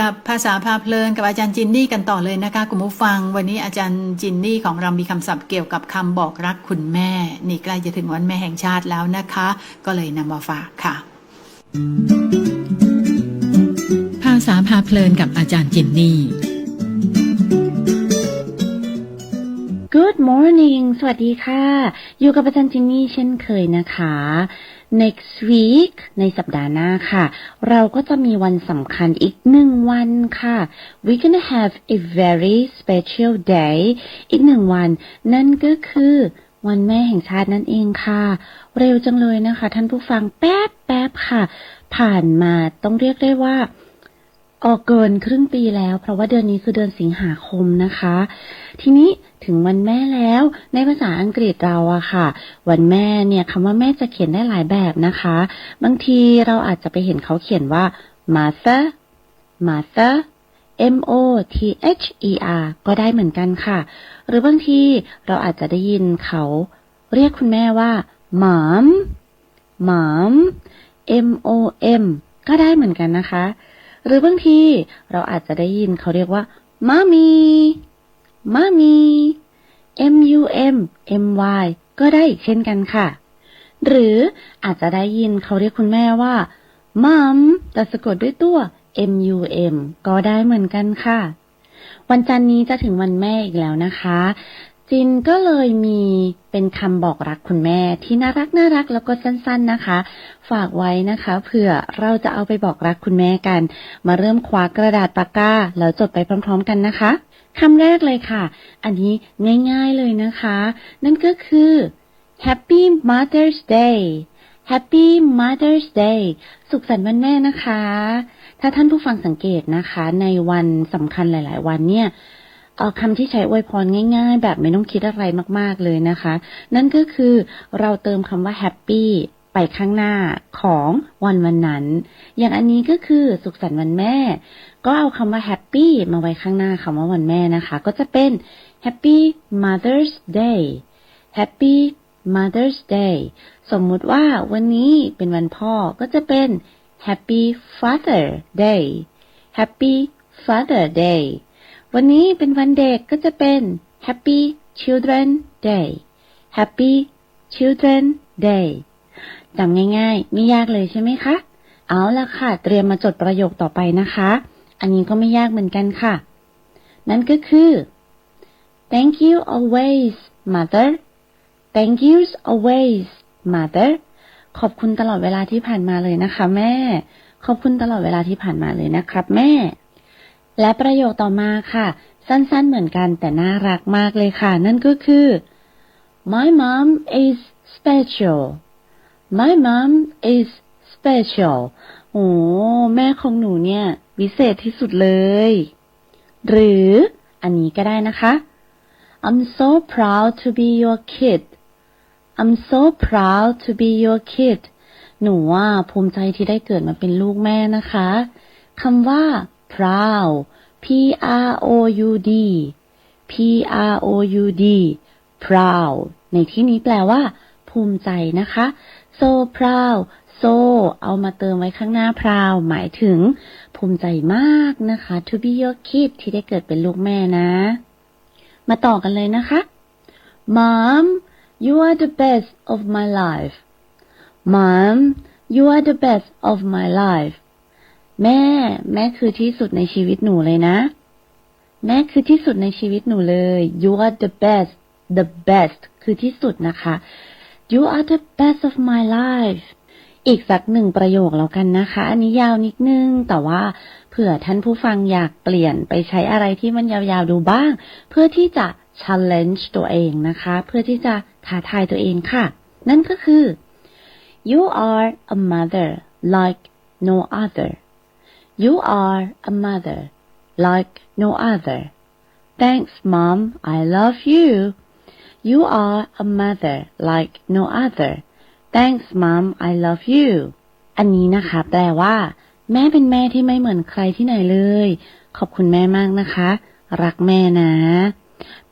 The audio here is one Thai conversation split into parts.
กับภาษาพาเพลินกับอาจารย์จินนี่กันต่อเลยนะคะคุณผู้ฟัง วันนี้อาจารย์จินนี่ของเรามีคำศัพท์เกี่ยวกับคำบอกรักคุณแม่ นี่ใกล้จะถึงวันแม่แห่งชาติแล้วนะคะ ก็เลยนำมาฝากค่ะ ภาษาพาเพลินกับอาจารย์จินนี่ morning สวัสดีค่ะ อยู่กับอาจารย์จินนี่เช่นเคยนะคะ next week ในสัปดาห์หน้าค่ะ เราก็จะมีวันสำคัญอีกหนึ่งวันค่ะ we gonna have a very special day อีกหนึ่งวัน นั่นก็คือวันแม่แห่งชาตินั่นเองค่ะ เร็วจังเลยนะคะ ท่านผู้ฟังแป๊บแป๊บค่ะ ผ่านมาต้องเรียกได้ว่า ออกเกินครึ่งปีแล้ว เพราะว่าเดือนนี้คือเดือนสิงหาคมนะคะ ทีนี้ถึงวันแม่แล้ว ในภาษาอังกฤษเราอะค่ะ วันแม่เนี่ยคำว่าแม่จะเขียนได้หลายแบบนะคะ บางทีเราอาจจะไปเห็นเขาเขียนว่า mother mother m o t h e r ก็ได้เหมือนกันค่ะ หรือบางทีเราอาจจะได้ยินเขาเรียกคุณแม่ว่า mom mom m o m ก็ได้เหมือนกันนะคะ หรือบางทีเราอาจจะได้ยินเขาเรียกว่ามามีมามี m u m m y ก็ได้อีกเช่นกันค่ะ หรืออาจจะได้ยินเขาเรียกคุณแม่ว่า mom แต่สะกดด้วยตัว m u m ก็ได้เหมือนกันค่ะ วันจันนี้จะถึงวันแม่อีกแล้วนะคะ จินก็เลยมีเป็นคำบอกรักคุณแม่ที่น่ารักน่ารักแล้วก็สั้นๆนะคะ ฝากไว้นะคะเผื่อเราจะเอาไปบอกรักคุณแม่กัน มาเริ่มคว้ากระดาษปากกาแล้วจดไปพร้อม ๆ กันนะคะคำแรกเลยค่ะ อันนี้ง่ายๆเลยนะคะ นั่นก็คือ Happy Mother's Day Happy Mother's Day สุขสันต์วันแม่นะคะ ถ้าท่านผู้ฟังสังเกตนะคะ ในวันสำคัญหลาย ๆ วันเนี่ย เอาคำที่ใช้อวยพรง่ายๆ แบบไม่ต้องคิดอะไรมากๆเลยนะคะ นั่นก็คือเราเติมคำว่า happy ไปข้างหน้าของวันวันนั้น อย่างอันนี้ก็คือสุขสันต์วันแม่ ก็เอาคำว่า happy มาไว้ข้างหน้าคำว่าวันแม่นะคะ ก็จะเป็น happy mother's day happy mother's day สมมุติว่าวันนี้เป็นวันพ่อก็จะเป็น happy father day happy father day วันนี้เป็นวันเด็กก็จะเป็น Happy Children Day Happy Children Day จำง่ายๆ ไม่ยากเลยใช่ไหมคะ เอาละค่ะ เตรียมมาจดประโยคต่อไปนะคะ อันนี้ก็ไม่ยากเหมือนกันค่ะ นั่นก็คือ Thank you always mother Thank you always mother ขอบคุณตลอดเวลาที่ผ่านมาเลยนะคะ แม่ ขอบคุณตลอดเวลาที่ผ่านมาเลยนะครับ แม่ และประโยคต่อมาค่ะ สั้นๆเหมือนกันแต่น่ารักมากเลยค่ะ นั่นก็คือ My mom is special My mom is special โอ้แม่ของหนูเนี่ย วิเศษที่สุดเลย หรืออันนี้ก็ได้นะคะ I'm so proud to be your kid I'm so proud to be your kid หนูว่าภูมิใจที่ได้เกิดมาเป็นลูกแม่นะคะคำว่า proud p r o u d p r o u d proud ในที่นี้แปลว่า ภูมิใจนะคะ so proud so เอามาเติมไว้ข้างหน้า proud หมายถึง ภูมิใจมากนะคะ to be your kid ที่ได้เกิดเป็นลูกแม่นะ มาต่อกันเลยนะคะ mom you are the best of my life mom you are the best of my life แม่ แม่คือที่สุดในชีวิตหนูเลยนะ แม่คือที่สุดในชีวิตหนูเลย you are the best the best คือที่สุดนะคะ you are the best of my life อีกสักหนึ่งประโยคแล้วกันนะคะ อันนี้ยาวนิดนึง แต่ว่าเผื่อท่านผู้ฟังอยากเปลี่ยนไปใช้อะไรที่มันยาวๆดูบ้าง เพื่อที่จะ challenge ตัวเองนะคะ เพื่อที่จะท้าทายตัวเองค่ะ นั่นก็คือ you are a mother like no other You are a mother like no other. Thanks, Mom. I love you. You are a mother like no other. Thanks, Mom. I love you. อันนี้นะคะ แปลว่า แม่เป็นแม่ที่ไม่เหมือนใครที่ไหนเลย ขอบคุณแม่มากนะคะ รักแม่นะ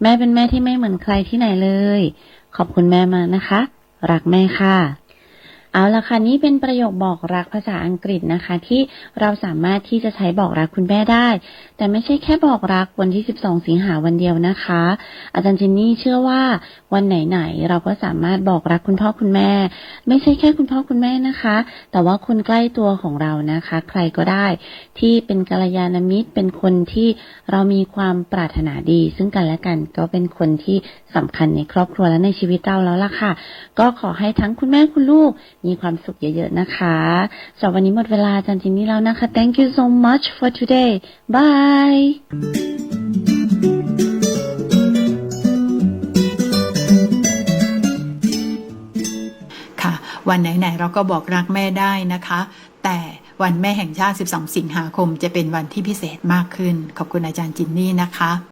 แม่เป็นแม่ที่ไม่เหมือนใครที่ไหนเลย ขอบคุณแม่มากนะคะ รักแม่ค่ะ เอาละค่ะนี่เป็นประโยคบอกรักภาษาอังกฤษนะคะ ที่เราสามารถที่จะใช้บอกรักคุณแม่ได้ แต่ไม่ใช่แค่บอกรักวันที่ 12 สิงหาวันเดียวนะคะ อาจารย์จินนี่เชื่อว่าวันไหนๆเราก็สามารถบอกรักคุณพ่อคุณแม่ ไม่ใช่แค่คุณพ่อคุณแม่นะคะ แต่ว่าคนใกล้ตัวของเรานะคะ ใครก็ได้ ที่เป็นกัลยาณมิตรเป็นคนที่เรามีความปรารถนาดี ซึ่งกันและกันก็เป็นคนที่สำคัญในครอบครัวและในชีวิตเราแล้วล่ะค่ะ ก็ขอให้ทั้งคุณแม่คุณลูกมีความสุขเยอะๆนะคะสำหรับวันนี้หมดเวลาอาจันจินนี่แล้วนะคะ thank you so much for today bye ค่ะวันไหน ๆ เราก็บอกรักแม่ได้นะคะ แต่วันแม่แห่งชาติ 12 สิงหาคมจะเป็นวันที่พิเศษมากขึ้น ขอบคุณอาจารย์จินนี่นะคะ